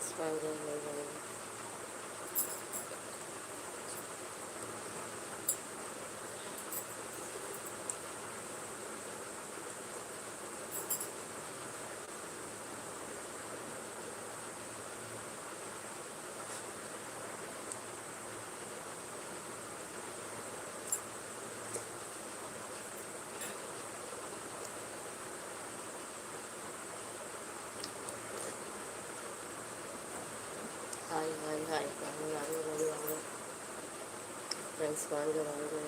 Friends வாங்க வாங்க. Hi hi hi வாங்க வாங்க வாங்க வாங்க ஃப்ரெண்ட்ஸ் வாங்க வாங்க.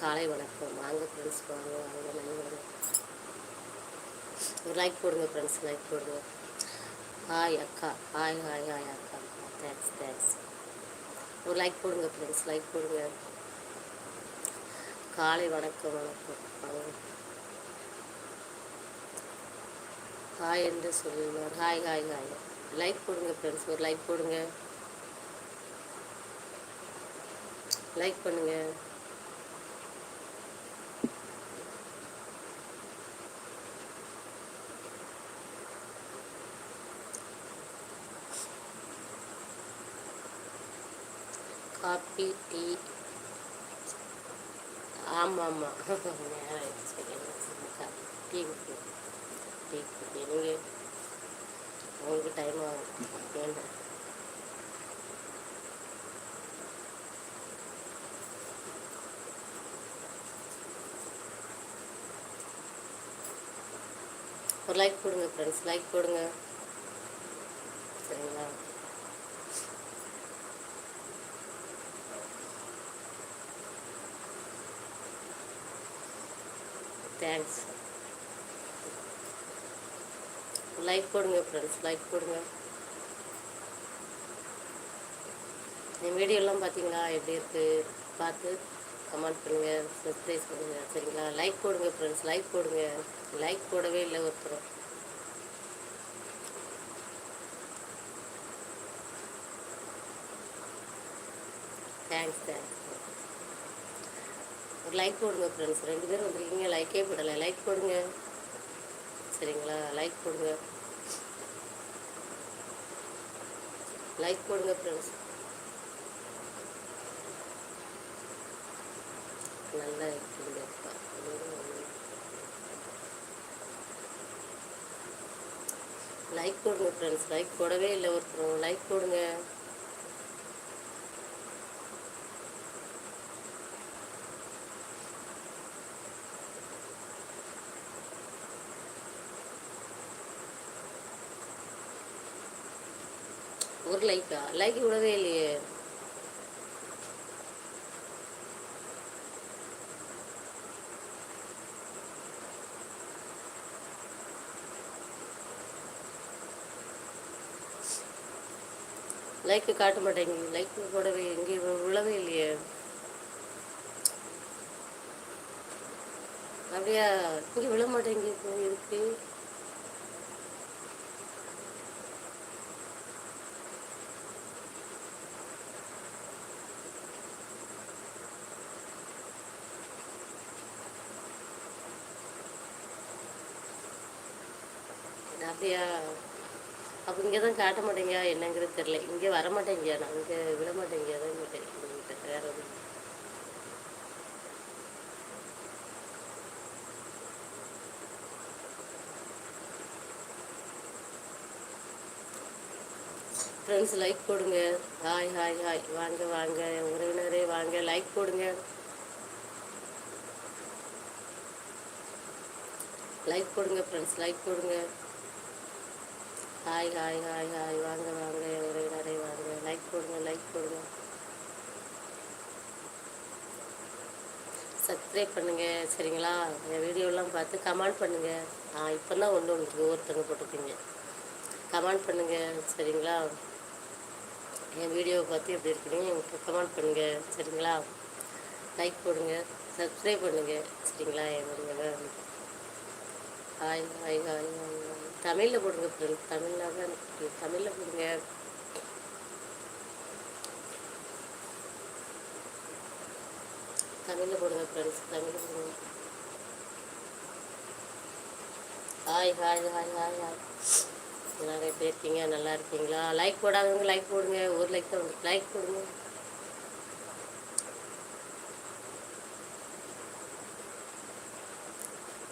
காலை வணக்கம். வாங்க ஃப்ரெண்ட்ஸ் வாங்க வாங்க வாங்க வாங்க. ஒரு லைக் போடுங்க ஃப்ரெண்ட்ஸ் லைக் போடுங்க. ஹாய் அக்கா. ஹாய் ஹாய் ஹாய் அக்கா. தேங்க்ஸ் தேங்க்ஸ் ஒரு லைக் போடுங்க ஃப்ரெண்ட்ஸ் லைக் போடுங்க. காலை வணக்கம் வணக்கம். வாங்க. ஹாய் என்று சொல்லுங்கள் ஹாய் ஹாய் ஹாய் லைக் போடுங்க ஃப்ரெண்ட்ஸ் ஒரு லைக் போடுங்க. லைக் பண்ணுங்க. காப்பி டீ ஆமாம் ஆமாம் நேரம் டீ குடி டீ குடி நீங்கள் உங்களுக்கு டைம் ஆகும். வேண்டாம் ஒரு லைக் போடுங்க ஃப்ரெண்ட்ஸ் லைக் போடுங்க. சரிங்களா? தேங்க்ஸ் லைக் போடுங்க ஃப்ரெண்ட்ஸ் லைக் போடுங்க. இந்த வீடியோலாம் பார்த்தீங்களா எப்படி இருக்குது பார்த்து. கமெண்ட் பண்ணுங்கள் சப்ஸ்கிரைப் பண்ணுங்கள் சரிங்களா? லைக் போடுங்க ஃப்ரெண்ட்ஸ் லைக் போடுங்க. லைக் போடவே இல்லை ஒருத்தரும் தேங்க்ஸ் தேங்க்ஸ் ஒரு லைக் போடுங்க ஃப்ரெண்ட்ஸ் ரெண்டு பேரும் வந்துருக்கீங்க. லைக்கே போடலை. லைக் போடுங்க. சரிங்களா? லைக் போடுங்க. லைக் போடுங்க ஃப்ரெண்ட்ஸ் நல்லா இருக்குங்கப்பா லைக் போடுங்க ஃப்ரெண்ட்ஸ் லைக் போடவே இல்லை ஒருத்தரும் லைக் போடுங்க. ஒரு லைக்கா லைக் விடவே இல்லையே. லைக்கு காட்ட மாட்டேங்குது லைக் போடவே எங்கே விழவே இல்லையே. அப்படியா? இங்கே விழ மாட்டேங்குது இருக்கு அப்படியா? இங்கே தான் காட்ட மாட்டேங்க என்னங்கிறது தெரில இங்கே வர மாட்டேங்க நான் இங்கே விட மாட்டேங்க தான் இங்கே வேற ஒன்றும் ஃப்ரெண்ட்ஸ் லைக் போடுங்க. ஹாய் ஹாய் ஹாய் வாங்க வாங்க. உறவினரே வாங்க. லைக் போடுங்க. லைக் போடுங்க ஃப்ரெண்ட்ஸ் லைக் போடுங்க. ஹாய் ஹாய் ஹாய் ஹாய் வாங்க வாங்க. உறவினரே வாங்க. லைக் போடுங்க லைக் போடுங்க. சப்ஸ்கிரைப் பண்ணுங்கள் சரிங்களா? என் வீடியோலாம் பார்த்து கமெண்ட் பண்ணுங்கள் ஆ இப்போ தான் ஒன்று உங்களுக்கு ஒவ்வொருத்தங்க போட்டிருக்கீங்க கமெண்ட் பண்ணுங்கள் சரிங்களா? என் வீடியோவை பார்த்து எப்படி இருக்குன்னு எனக்கு கமெண்ட் பண்ணுங்கள் சரிங்களா? லைக் போடுங்க. சப்ஸ்கிரைப் பண்ணுங்கள் சரிங்களா என் வீடியோவை ஹாய் ஹாய் ஹாய் ஹாய் தமிழில் போடுங்க ஃப்ரெண்ட்ஸ் தமிழில் தான் தமிழில் போடுங்க. தமிழில் போடுங்க ஃப்ரெண்ட்ஸ் தமிழில் போடுங்க. Hi hi hi hi hi நிறைய எப்படி இருக்கீங்க. நல்லா இருக்கீங்களா? லைக் போடாதவங்க லைக் போடுங்க. ஒரு லைக் தான் லைக் போடுங்க.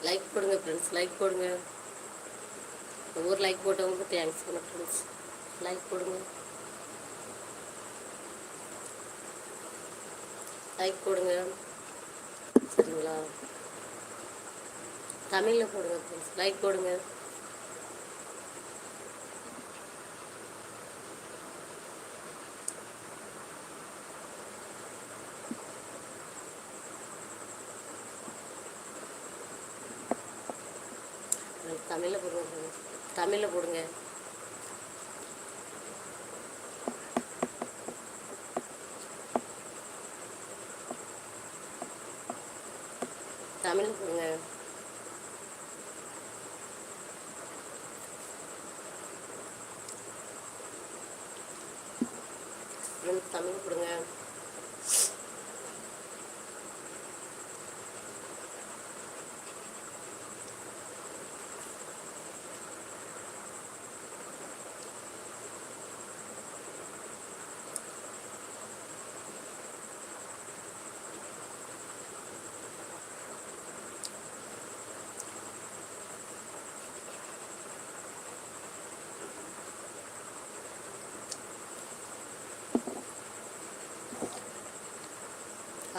லைக் போடுங்க ஃப்ரெண்ட்ஸ் லைக் போடுங்க. ஒரு லைக் போட்டவங்களுக்கு தேங்க்ஸ் பண்ண ஃப்ரெண்ட்ஸ் லைக் போடுங்க. லைக் போடுங்க. சரிங்களா? தமிழில் போடுங்க ஃப்ரெண்ட்ஸ் லைக் போடுங்க தமிழில் போடுங்க friends. தமிழில் போடுங்க. தமிழ் போடுங்க friends, தமிழ் கொடுங்க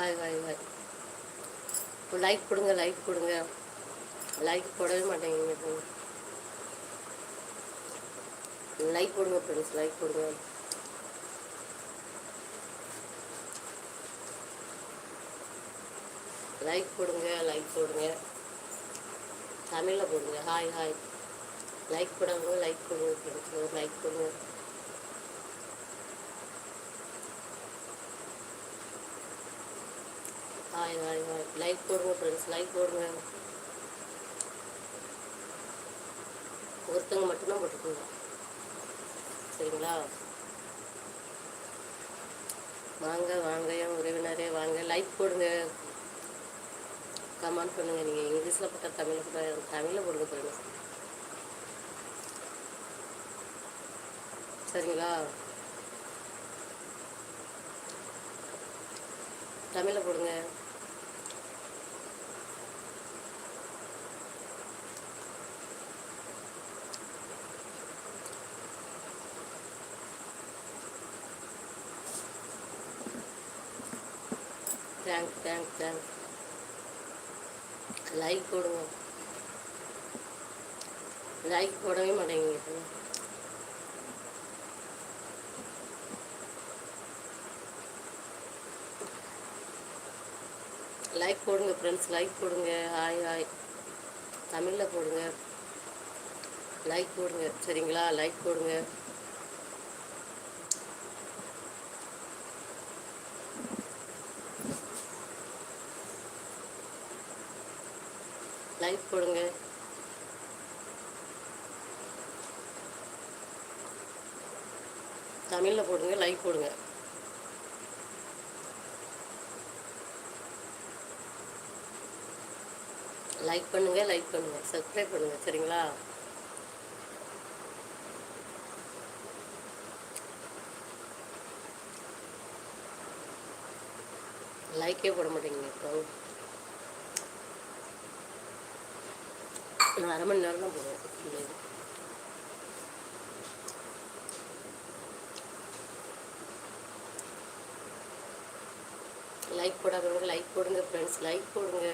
ஹாய் ஹாய் ஹாய். லைக் கொடுங்க லைக் கொடுங்க. லைக் போடவே மாட்டேங்க லைக் கொடுங்க ஃப்ரெண்ட்ஸ் லைக் கொடுங்க. லைக் போடுங்க லைக் போடுங்க தமிழில் போடுங்க. Hi hi. லைக் போடாதவங்க லைக் கொடுங்க ஃப்ரெண்ட்ஸ் லைக் கொடுங்க. ஹாய் லைக் போடுங்க ஃப்ரெண்ட்ஸ் லைக் போடுங்க ஒருத்தவங்க மட்டும்தான் போட்டுக்கோங்க சரிங்களா வாங்க வாங்க என் உறவினரே வாங்க லைக் போடுங்க கமெண்ட் பண்ணுங்க நீங்கள் இங்கிலீஷில் போட்டால் தமிழில் போட்டால் தமிழில் போடுங்க ஃப்ரெண்ட்ஸ் சரிங்களா தமிழில் போடுங்க தேங்க்ஸ் தேங்க்ஸ் லைக் போடுங்க லைக் போடவே மாட்டேங்க லைக் போடுங்க ஃப்ரெண்ட்ஸ் லைக் போடுங்க. ஹாய் ஹாய் தமிழில் போடுங்க. லைக் போடுங்க. சரிங்களா? லைக் போடுங்க. லைக் போடுங்க தமிழில் போடுங்க லைக் போடுங்க. லைக் பண்ணுங்க லைக் பண்ணுங்க. சப்ஸ்கிரைப் பண்ணுங்க சரிங்களா? லைக்கே போட மாட்டேங்க இப்போ நான் அரை மணி நேரம் தான் போடுவேன் லைக் போடாதவங்க லைக் போடுங்க ஃப்ரெண்ட்ஸ் லைக் போடுங்க.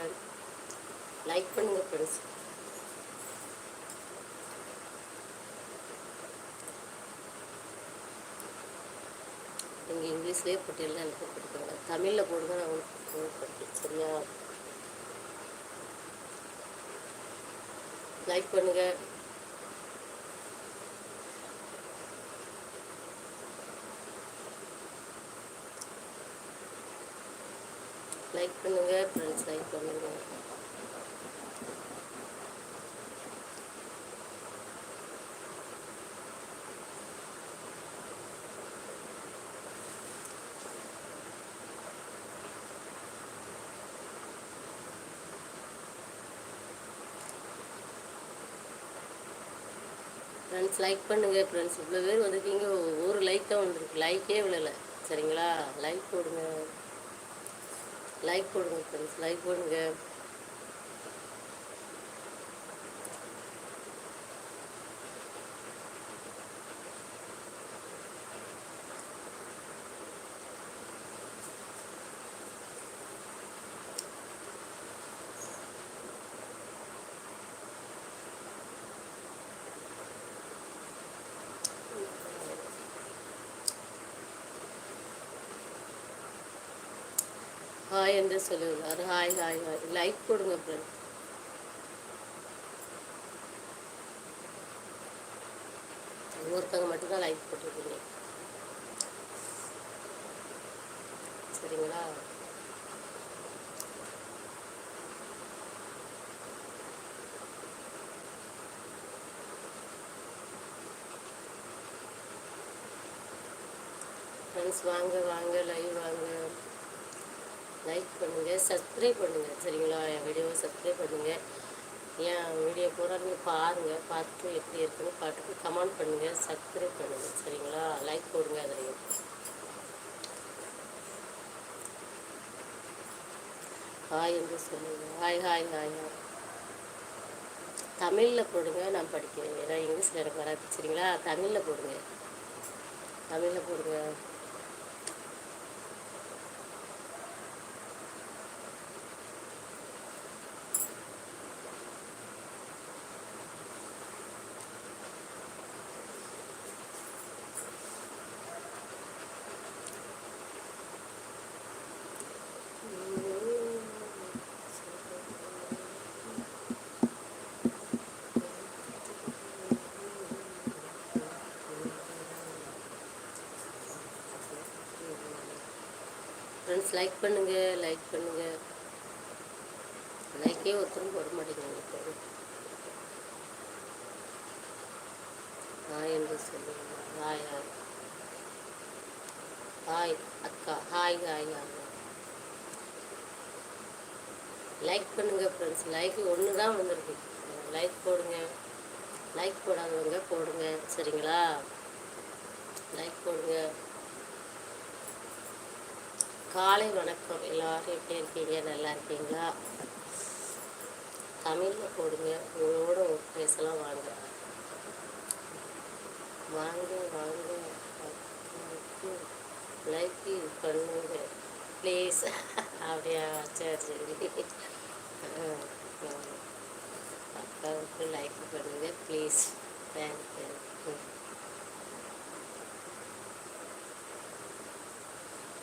லைக் பண்ணுங்க ஃப்ரெண்ட்ஸ் நீங்கள் இங்கிலீஷ்லேயே போட்டியெல்லாம் எனக்கு கொடுக்குறாங்க தமிழில் போடுங்க நான் உங்களுக்கு சரியா? லைக் பண்ணுங்க. லைக் பண்ணுங்க ஃப்ரெண்ட்ஸ் லைக் பண்ணுங்க. ஃப்ரெண்ட்ஸ் லைக் பண்ணுங்கள் ஃப்ரெண்ட்ஸ் இவ்வளோ பேர் வந்திருக்கீங்க. ஒரு லைக் தான் வந்துருக்கு. லைக்கே விழலை. சரிங்களா? லைக் போடுங்க. லைக் போடுங்க ஃப்ரெண்ட்ஸ் லைக் போடுங்க. ஹாய் சொல்லுவார் ஹாய் ஹாய் ஹாய். லைக் போடுங்க ஃப்ரெண்ட் ஒருத்தவங்க மட்டும்தான் லைக் போட்டிருக்கீங்க. சரிங்களா? ஃப்ரெண்ட்ஸ் வாங்க வாங்க லைவ் வாங்க லைக் பண்ணுங்கள் சப்ஸ்கிரைப் பண்ணுங்கள் சரிங்களா? என் வீடியோவை சப்ஸ்கிரைப் பண்ணுங்கள் என் வீடியோ பூரா நீங்கள் பாருங்கள் பார்த்துட்டு எப்படி இருக்குன்னு பார்த்துட்டு கமெண்ட் பண்ணுங்கள் சப்ஸ்கிரைப் பண்ணுங்கள் சரிங்களா? லைக் போடுங்க அதுலேயும் ஹாய் என்று சொல்லுங்கள் ஹாய் ஹாய் ஹாய் ஹாய் தமிழில் போடுங்க நான் படிக்கிறேன். ஏன்னா இங்கிலீஷில் எனக்கு வராது சரிங்களா? தமிழில் போடுங்க. தமிழில் போடுங்க. ப்ளீஸ் லைக் பண்ணுங்க லைக் பண்ணுங்க. லைக்கே ஒருத்தரும் போட மாட்டேங்கிறாங்க இப்போ. ஹாய் என்று சொல்லுங்க. ஹாய் ஹாய் ஹாய் அக்கா. ஹாய் ஹாய் ஹாய் லைக் பண்ணுங்க ஃப்ரெண்ட்ஸ் லைக் ஒன்று தான் வந்திருக்கு. லைக் போடுங்க. லைக் போடாதவங்க போடுங்க. சரிங்களா? லைக் போடுங்க. காலை வணக்கம். எல்லாரும் எப்படி இருக்கீங்க? நல்லா இருக்கீங்களா? தமிழில் போடுங்க. உங்களோட பேசலாம். வாங்க. வாங்க வாங்க. லைக் பண்ணுங்க. ப்ளீஸ் அப்படியா? சரி சரி. அக்காவுக்கு லைக் பண்ணுங்க. ப்ளீஸ் தேங்க்யூ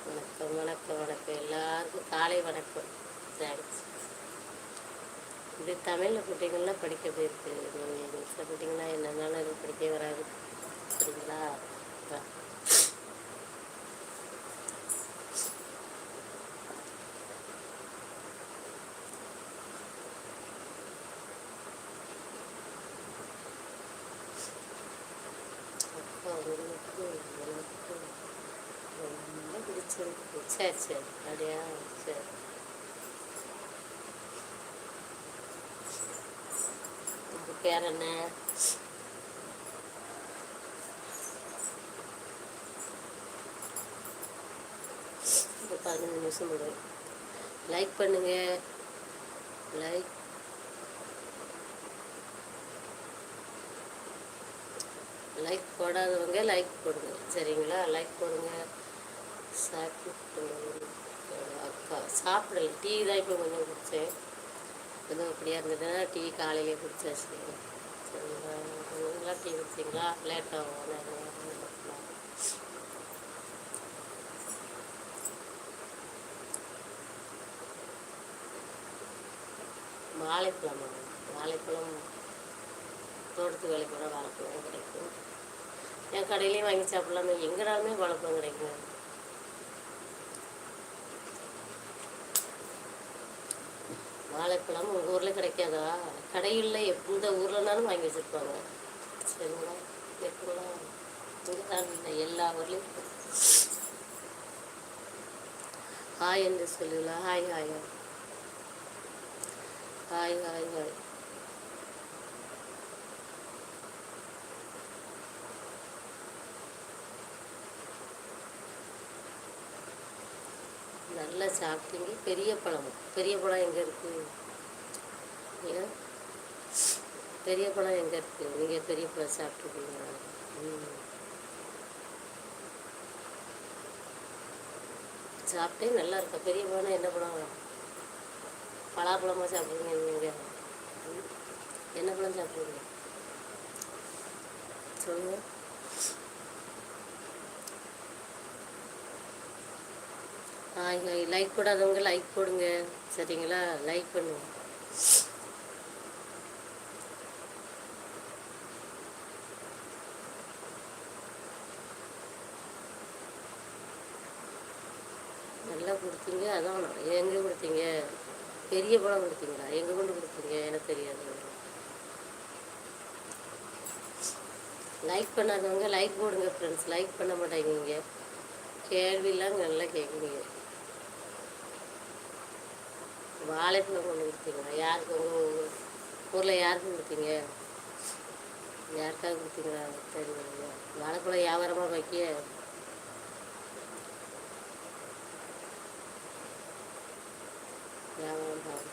வணக்கம் வணக்கம் வணக்கம். எல்லாருக்கும் காலை வணக்கம். தேங்க்ஸ் இது தமிழில் போட்டிங்கன்னா படிக்க போயிருக்கு. நீங்கள் இங்கிலீஷில் போட்டிங்கன்னா என்னென்னாலும் படிக்கவே வராது. சரிங்களா அதான். அப்பா உங்களுக்கு எனக்கு ரொம்ப பிடிச்சிருக்கு சரி சரி. அப்படியா? சரி. பேர் என்ன? இப்போ பதினஞ்சு நிமிஷம் போடுவேன் லைக் பண்ணுங்க. லைக் லைக் போடாதவங்க லைக் போடுங்க. சரிங்களா? லைக் போடுங்க. சாப்பிட்டு அக்கா சாப்பிடல டீ தான் இப்போ கொஞ்சம் குடித்தேன் எதுவும் அப்படியா இருந்ததுன்னா டீ காலையிலே குடிச்சாச்சு. சரிங்களா? நீங்களாம் டீ குடிச்சிங்களா? லேட்டாகும் நேரம் வாழைப்பழமா வாழைப்பழம் தோட்டத்து வேலைக்கு கூட வாழைப்பழம் கிடைக்கும். என் கடையிலையும் வாங்கி சாப்பிட்லாமே. எங்கடாலுமே வாழைப்பழம் கிடைக்கும் வாழைப்பழம் உங்கள் ஊரில் கிடைக்காதா? கடையில் எந்த ஊர்லனாலும் வாங்கி வச்சுருப்பாங்க. சரிங்களா? எப்படிங்களா இங்கே தான் இல்லை எல்லா ஊர்லேயும் ஹாய் என்று சொல்லுங்களா? Hi hi hi hi hi hi நல்லா சாப்பிட்டீங்க பெரிய பழம். பெரிய பழம் எங்கே இருக்குது ஏன்? பெரிய பழம் எங்கே இருக்குது நீங்கள் பெரிய பழம் சாப்பிட்ருக்கீங்களா ம். சாப்பிட்டே நல்லா இருக்கா? பெரிய பழம் என்ன பழம்? பலாப்பழமாக சாப்பிடுவீங்க நீங்கள் என்ன பழம் சாப்பிடுவீங்க? சொல்லுங்கள் லைக் போடாதவங்க லைக் போடுங்க. சரிங்களா? லைக் பண்ணுவோம் நல்லா கொடுத்தீங்க. அதான் எங்கே கொடுத்தீங்க? பெரிய படம் கொடுத்தீங்களா? எங்கே கொண்டு கொடுத்தீங்க? எனக்கு தெரியாது. லைக் பண்ணாதவங்க லைக் போடுங்க ஃப்ரெண்ட்ஸ் லைக் பண்ண மாட்டேங்கிங்க கேள்வியெல்லாம் நல்லா கேட்குறீங்க. வாழைப்பழம் ஒன்று கொடுத்தீங்களா? யாருக்கு உங்கள் ஊரில் யாருக்கு கொடுத்தீங்க? யாருக்காக கொடுத்தீங்களா? தெரியுங்க வாழைப்பழம் வியாபாரமாக வைக்க வியாபாரம் பார்க்க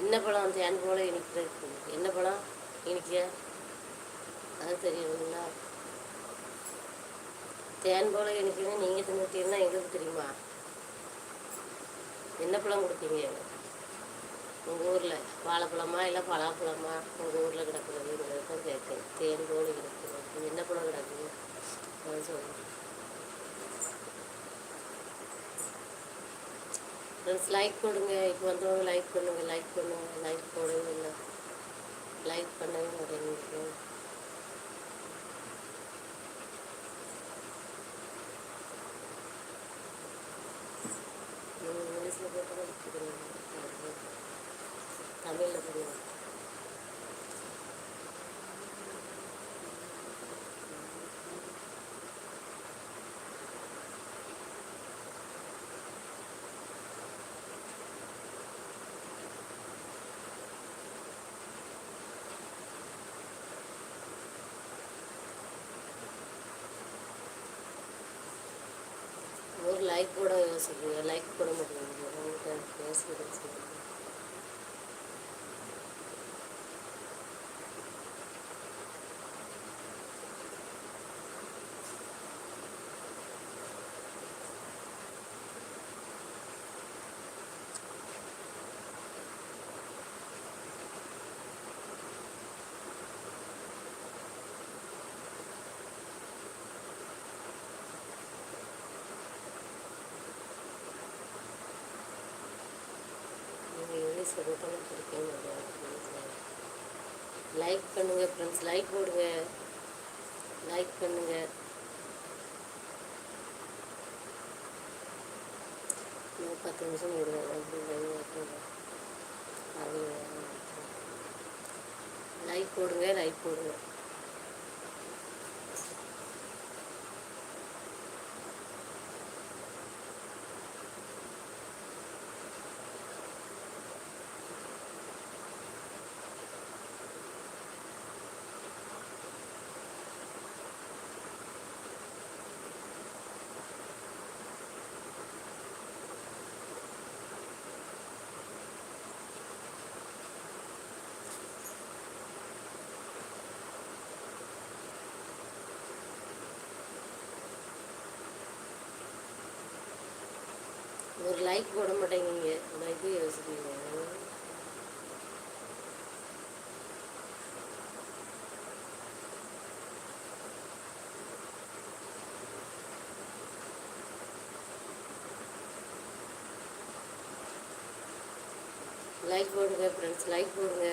என்ன பழம் தேன் போல இனிக்கிறது என்ன பழம்? இனிக்க அது தெரியுங்களா? தேன் போல இனிக்குன்னு நீங்கள் தின்னுட்டீங்கன்னா எங்களுக்கு தெரியுமா? என்ன பழம் கொடுப்பீங்க உங்கள் ஊரில் வாழைப்பழமா இல்லை பலாப்பழமா? உங்கள் ஊரில் கிடக்குறதுங்கிறது தான் கேட்குறேன் தேன் போல கிடக்குது என்ன பழம் கிடக்குது? அதை சொல்லுங்கள் ஃப்ரெண்ட்ஸ் லைக் போடுங்க இப்போ வந்தவங்க லைக் பண்ணுங்க. லைக் பண்ணுங்க. லைக் போடுங்க. இல்லை லைக் பண்ணவே மாட்டேங்குது நீங்கள் இங்கிலீஷில் போட்டு தமிழில் பண்ணுங்க ஒரு லைக் போட யோசிக்கிறீங்க லைக் போட மாட்டேங்குது உங்கள்கிட்ட பேசுகிறது சொல்லுங்க நீங்கள் இங்கிலீஷ் போட்டாலும் பிடிக்கவே முடியாது லைக் பண்ணுங்க ஃப்ரெண்ட்ஸ் லைக் போடுங்க. லைக் பண்ணுங்க. இன்னும் பத்து நிமிஷம் விடுங்க லைக் போடுங்க லைக் போடுங்க. ஒரு லைக் போட மாட்டேங்கிறீங்க. லைக் யோசிக்கிறீங்க. லைக் போடுங்க ஃப்ரெண்ட்ஸ் லைக் போடுங்க.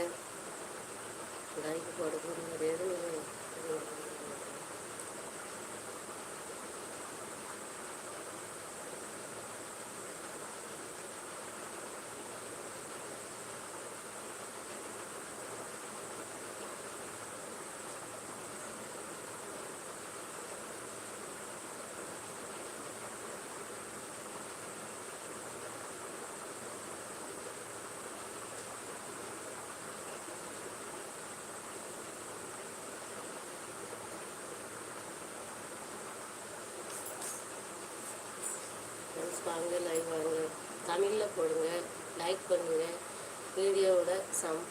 லைக் போட போடுங்க எதுவும் வாங்க லைவ் வாங்க தமிழில் போடுங்க லைக் பண்ணுங்க வீடியோவோட சம்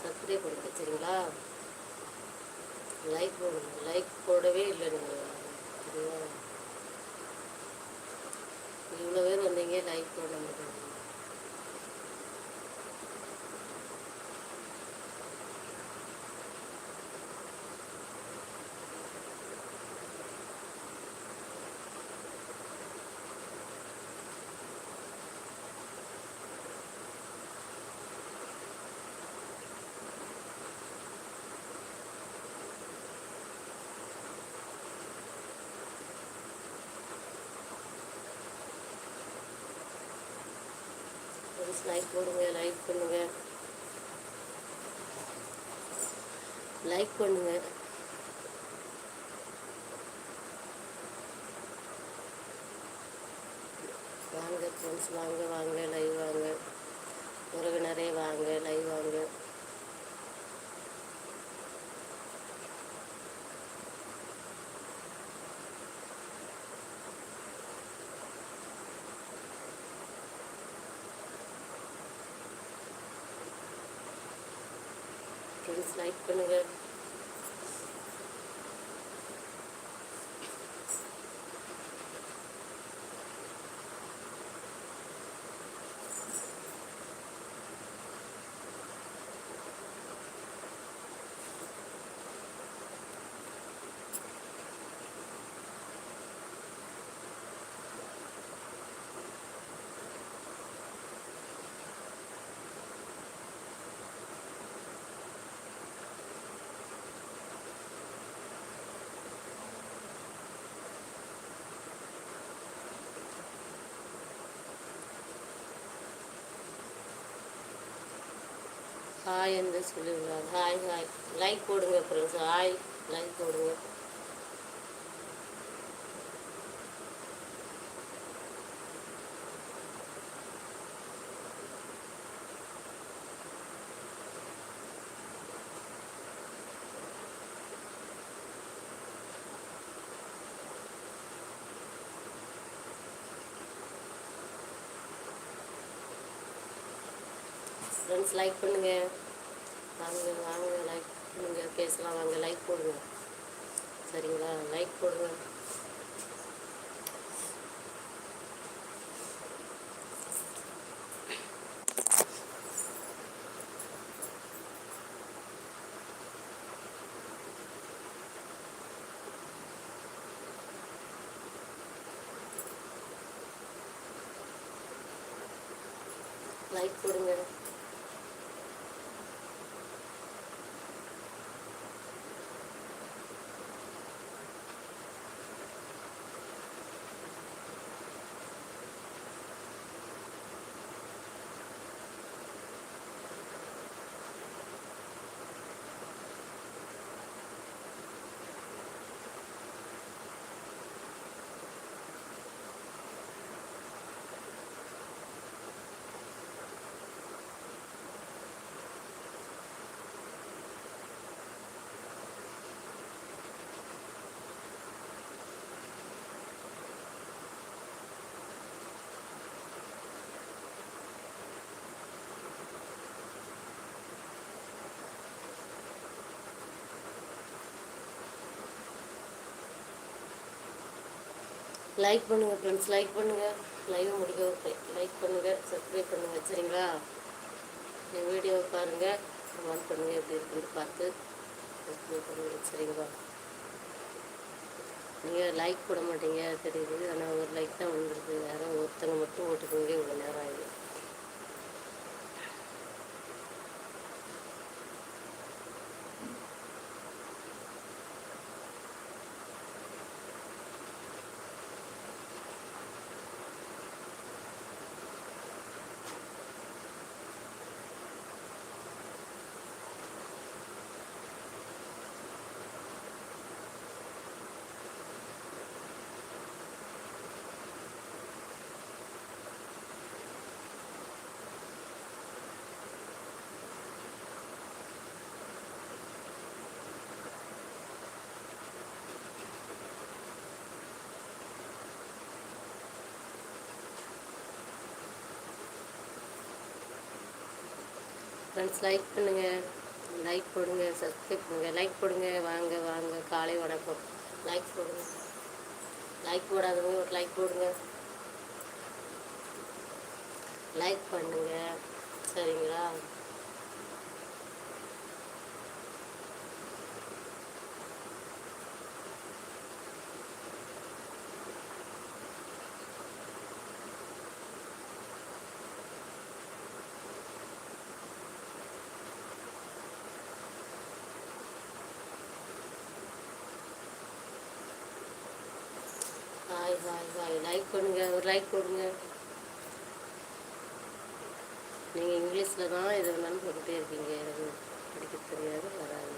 சப்ஸ்கிரைப் பண்ணுங்க சரிங்களா? லைக் போடுங்க. லைக் போடவே இல்லை நீங்கள் சரிங்களா இவ்வளோ பேர் வந்தீங்க லைக் போட மாட்டேங்க ஷேர் லைக் போடுங்க லைக் பண்ணுங்க. லைக் பண்ணுங்க. வாங்க ஃப்ரெண்ட்ஸ் வாங்க வாங்க லைவ் வாங்க. உறவினரே வாங்க லைவ் வாங்க ஃப்ரெண்ட்ஸ் லைக் பண்ணுங்க ஹாய் என்று சொல்லிடுறாங்க ஹாய் ஹாய். லைக் போடுங்க ஃப்ரெண்ட்ஸ் ஹாய் லைக் போடுங்க. ஃப்ரெண்ட்ஸ் லைக் பண்ணுங்க. வாங்க வாங்க லைக் பண்ணுங்க பேசலாம் வாங்க லைக் போடுங்க. சரிங்களா? லைக் போடுங்க லைக் போடுங்க லைக் பண்ணுங்கள் ஃப்ரெண்ட்ஸ் லைக் பண்ணுங்கள் லைவ் முடிக்க லைக் பண்ணுங்கள் சப்ஸ்கிரைப் பண்ணுங்கள் சரிங்களா? என் வீடியோவை பாருங்கள் கமெண்ட் பண்ணுங்கள் எப்படி இருக்குன்னு பார்த்து சப்ஸ்கிரைப் பண்ணுங்கள் சரிங்களா? நீங்கள் லைக் போட மாட்டீங்க தெரியுது. ஆனால் ஒரு லைக் தான் வந்துருக்கு யாரோ ஒருத்தங்க மட்டும் ஓட்டுக்கோங்க இவ்வளோ நேரம் ஆகிடுது ஃப்ரெண்ட்ஸ் லைக் பண்ணுங்கள் லைக் போடுங்க சப்ஸ்கிரைப் பண்ணுங்க. லைக் போடுங்க வாங்க வாங்க காலை வணக்கம். லைக் போடுங்க. லைக் போடாதவங்க ஒரு லைக் போடுங்க. லைக் பண்ணுங்க. சரிங்களா? ஹாய் ஹாய் லைக் பண்ணுங்க ஒரு லைக் போடுங்க நீங்கள் இங்கிலீஷில் தான் எது வேணாலும் போட்டுகிட்டே இருக்கீங்க எனக்கு படிக்க தெரியாது வராது.